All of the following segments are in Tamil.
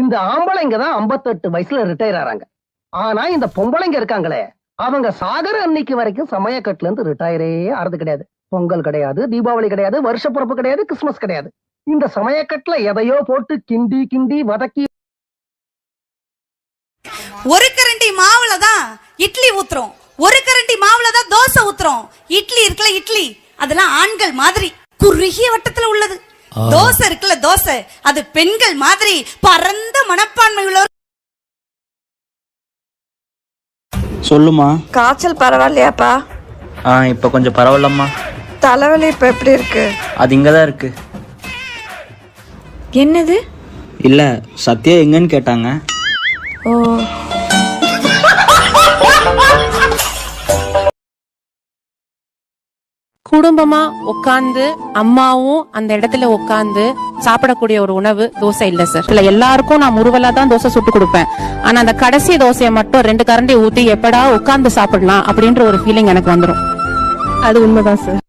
இந்த ஆம்பளைங்க தான் 58 வயசுல ரிட்டையர் ஆறாங்க. ஆனா இந்த பொம்பளைங்க இருக்காங்களே அவங்க சாகர அன்னைக்கு வரைக்கும் சமயக்கட்டுல இருந்து ரிட்டையரே ஆறது கிடையாது. பொங்கல் கிடையாது தீபாவளி கிடையாது வருஷ பிறப்பு கிடையாது கிறிஸ்துமஸ் கிடையாது. இந்த சமயக்கட்டுல எதையோ போட்டு கிண்டி கிண்டி வதக்கி ஒரு கரண்டி மாவுல தான் இட்லி ஊத்துறோம். ஒரு கரண்டி மாவுல தான் தோசை ஊத்துறோம். இட்லி இருக்குல்ல இட்லி. அதெல்லாம் ஆண்கள் மாதிரி குறுகிய வட்டத்துல உள்ளது. தோசை இருக்குல்ல தோசை. அது பெண்கள் மாதிரி பரந்த மனப்பான்மை உள்ளவர். சொல்லுமா. காய்ச்சல் பரவாயில்லையாப்பா? ஆ இப்போ கொஞ்சம் பரவாயில்லம்மா. தலைவலி இப்ப எப்படி இருக்கு? அது இங்கே தான் இருக்கு. என்னது? இல்லை சத்யா எங்கன்னு கேட்டாங்க. ஓ குடும்பமா உட்கார்ந்து அம்மாவும் அந்த இடத்துல உட்கார்ந்து சாப்பிடக்கூடிய ஒரு உணவு தோசை இல்ல சார் இல்ல எல்லாருக்கும் நான் முருவலா தான் தோசை சுட்டு கொடுப்பேன். ஆனா அந்த கடைசி தோசையை மட்டும் ரெண்டு கரண்டி ஊத்தி எப்படா உட்கார்ந்து சாப்பிடலாம் அப்படின்ற ஒரு ஃபீலிங் எனக்கு வந்துரும். அது உண்மைதான் சார்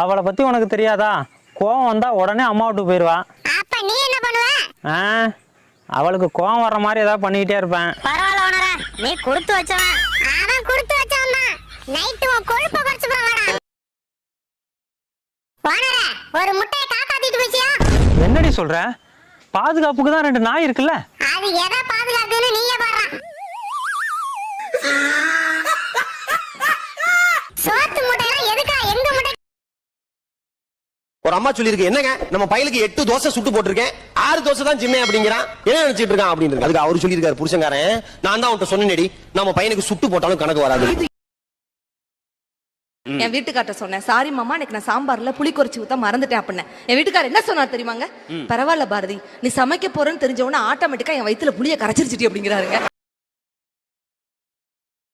அவளை பத்தி உனக்கு தெரியாதா? கோவம் வந்தா உடனே அம்மா விட்டு போயிடுவா. அப்ப நீ என்ன பண்ணுவ? ஆ அவளுக்கு கோவம் வர்ற மாதிரி ஏதாவது பண்ணிக்கிட்டே இருப்பேன். நீ கொடுத்து வச்சவன். அவன் கொடுத்து வச்சவன் தான். நைட்டு உன் கொழுப்ப குறைச்சு போவாடா ஒரு முட்டையை காக்காத்திட்டு போச்சியா என்னடி சொல்ற? பாதுகாப்புக்கு தான் ரெண்டு நாய் இருக்குல்ல? அது எதை பாதுகாக்குன்னு நீயே பாடுறான் சோத்து முட்டையெல்லாம் ஒரு அம்மா சொல்லியிருக்கு என்னங்க? நம்ம பையலுக்கு எட்டு தோசை சுட்டு போட்டிருக்கேன். ஆறு தோசை தான் ஜிம்மே அப்படிங்கிறான். என்ன நினைச்சிட்டு இருக்கான்? அப்படின்னு அதுக்கு அவரு சொல்லியிருக்காரு புருஷன்காரன் நான் தான் அவன்கிட்ட சொன்னேடி நம்ம பையனுக்கு சுட்டு போட்டாலும் கணக்கு வராது. என் வீட்டுக்கார்ட்ட சொன்னேன் சாரி மாமா எனக்கு நான் சாம்பார்ல புளி குறைச்சி ஊத்த மறந்துட்டேன் அப்படின்னு. என் வீட்டுக்காரர் என்ன சொன்னார் தெரியுமாங்க? பரவாயில்ல பாரதி நீ சமைக்க போறேன்னு தெரிஞ்ச உடனே ஆட்டோமேட்டிக்கா என் வயித்துல புளிய கரைச்சிருச்சிட்டி அப்படிங்கிறாருங்க.